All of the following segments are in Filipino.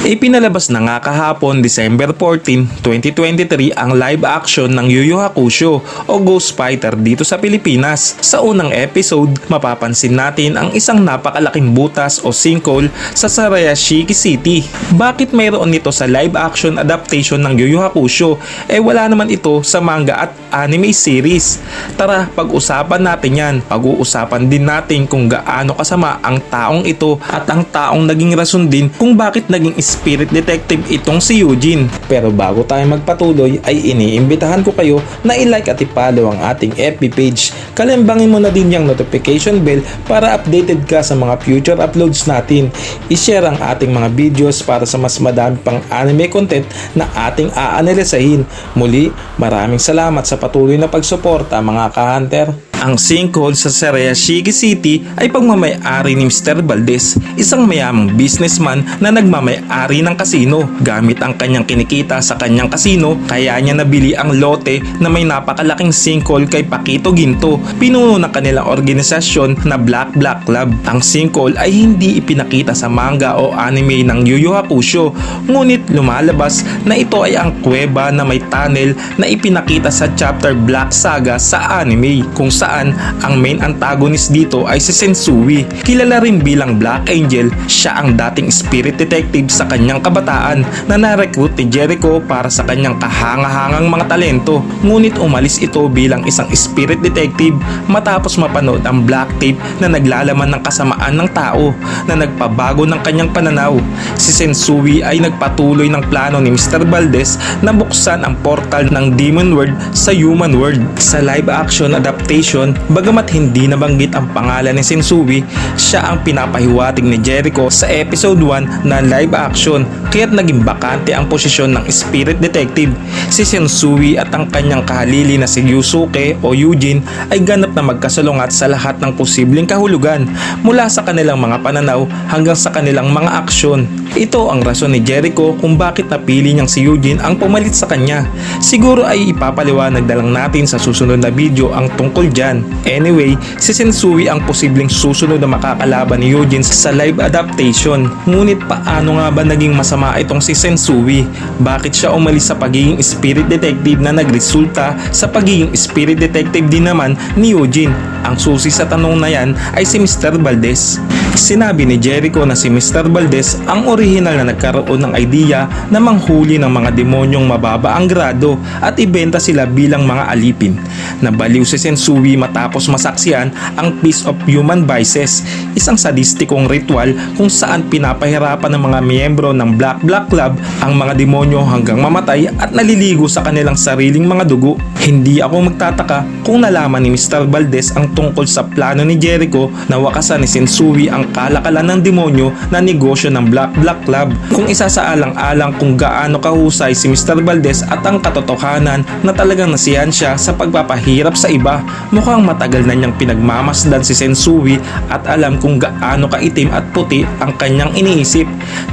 Ipinalabas na nga kahapon December 14, 2023 ang live action ng Yu Yu Hakusho o Ghost Fighter dito sa Pilipinas. Sa unang episode, mapapansin natin ang isang napakalaking butas o sinkhole sa Sarayashiki City. Bakit mayroon nito sa live action adaptation ng Yu Yu Hakusho? Eh wala naman ito sa manga at anime series. Tara, pag-usapan natin yan. Pag-uusapan din natin kung gaano kasama ang taong ito at ang taong naging rason din kung bakit naging spirit detective itong si Eugene. Pero bago tayo magpatuloy ay iniimbitahan ko kayo na i-like at i-follow ang ating FB page. Kalimbangin mo na din yung notification bell para updated ka sa mga future uploads natin. I-share ang ating mga videos para sa mas madami pang anime content na ating aanalisahin. Muli, maraming salamat sa patuloy na pagsuporta mga ka-hunter. Ang sinkhole sa Sarayashiki City ay pagmamayari ni Mr. Valdez, isang mayamang businessman na nagmamayari ng kasino. Gamit ang kanyang kinikita sa kanyang kasino, kaya niya nabili ang lote na may napakalaking sinkhole kay Pakito Ginto, pinuno ng kanilang organisasyon na Black Black Club. Ang sinkhole ay hindi ipinakita sa manga o anime ng Yu Yu Hakusho, ngunit lumalabas na ito ay ang kuweba na may tunnel na ipinakita sa chapter Black Saga sa anime, kung saan ang main antagonist dito ay si Sensui. Kilala rin bilang Black Angel, siya ang dating spirit detective sa kanyang kabataan na na-recruit ni Jericho para sa kanyang kahangahangang mga talento. Ngunit umalis ito bilang isang spirit detective matapos mapanood ang black tape na naglalaman ng kasamaan ng tao na nagpabago ng kanyang pananaw. Si Sensui ay nagpatuloy ng plano ni Mr. Valdez na buksan ang portal ng Demon World sa Human World. Sa live action adaptation, bagamat hindi nabanggit ang pangalan ni Sensui, siya ang pinapahiwatig ni Jericho sa episode 1 na live action kaya't naging bakante ang posisyon ng spirit detective. Si Sensui at ang kanyang kahalili na si Yusuke o Eugene ay ganap na magkasalungat sa lahat ng posibleng kahulugan mula sa kanilang mga pananaw hanggang sa kanilang mga aksyon. Ito ang rason ni Jericho kung bakit napili niyang si Eugene ang pumalit sa kanya. Siguro ay ipapaliwanag na lang natin sa susunod na video ang tungkol dyan. Anyway, si Sensui ang posibleng susunod na makakalaban ni Eugene sa live adaptation. Ngunit paano nga ba naging masama itong si Sensui? Bakit siya umalis sa pagiging spirit detective na nagresulta sa pagiging spirit detective din naman ni Eugene? Ang susi sa tanong na yan ay si Mr. Valdez. Sinabi ni Jericho na si Mr. Valdez ang original na nagkaroon ng idea na manghuli ng mga demonyong mababa ang grado at ibenta sila bilang mga alipin. Nabaliw si Sensui matapos masaksiyan ang Piece of Human Vices, isang sadistikong ritual kung saan pinapahirapan ng mga miyembro ng Black Black Club ang mga demonyo hanggang mamatay at naliligo sa kanilang sariling mga dugo. Hindi ako magtataka kung nalaman ni Mr. Valdez ang tungkol sa plano ni Jericho na wakasan ni Sensui ang kalakalan ng demonyo na negosyo ng Black Black Club. Kung isa sa alang-alang kung gaano kahusay si Mr. Valdez at ang katotohanan na talagang nasiyahan siya sa pagpapahirap sa iba, mukhang matagal na niyang pinagmamasdan si Sensui at alam kung gaano kaitim at puti ang kanyang iniisip.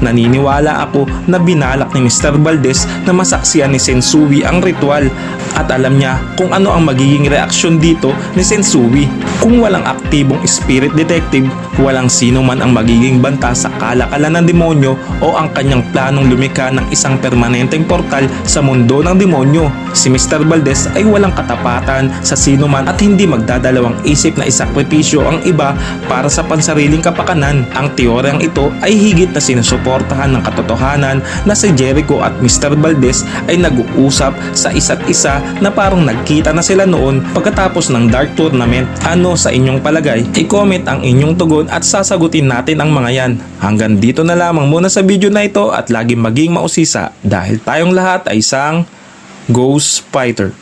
Naniniwala ako na binalak ni Mr. Valdez na masaksiyan ni Sensui ang ritual at alam niya kung ano ang magiging reaksyon dito ni Sensui. Kung walang aktibong spirit detective, walang sino man ang magiging banta sa kalakalan ng demonyo o ang kanyang planong lumika ng isang permanenteng portal sa mundo ng demonyo. Si Mr. Valdez ay walang katapatan sa sino man at hindi magdadalawang isip na isakripisyo ang iba para sa pansariling kapakanan. Ang teoryang ito ay higit na sinusuportahan ng katotohanan na si Jericho at Mr. Valdez ay nag-uusap sa isa't isa na parang nagkita na sila noon pagkatapos ng Dark Tournament. Ano sa inyong palagay? I-comment ang inyong tugon at sasagutin natin ang mga yan. Hanggang dito na lamang muna sa video na ito at lagi maging mausisa dahil tayong lahat ay isang Ghost Fighter.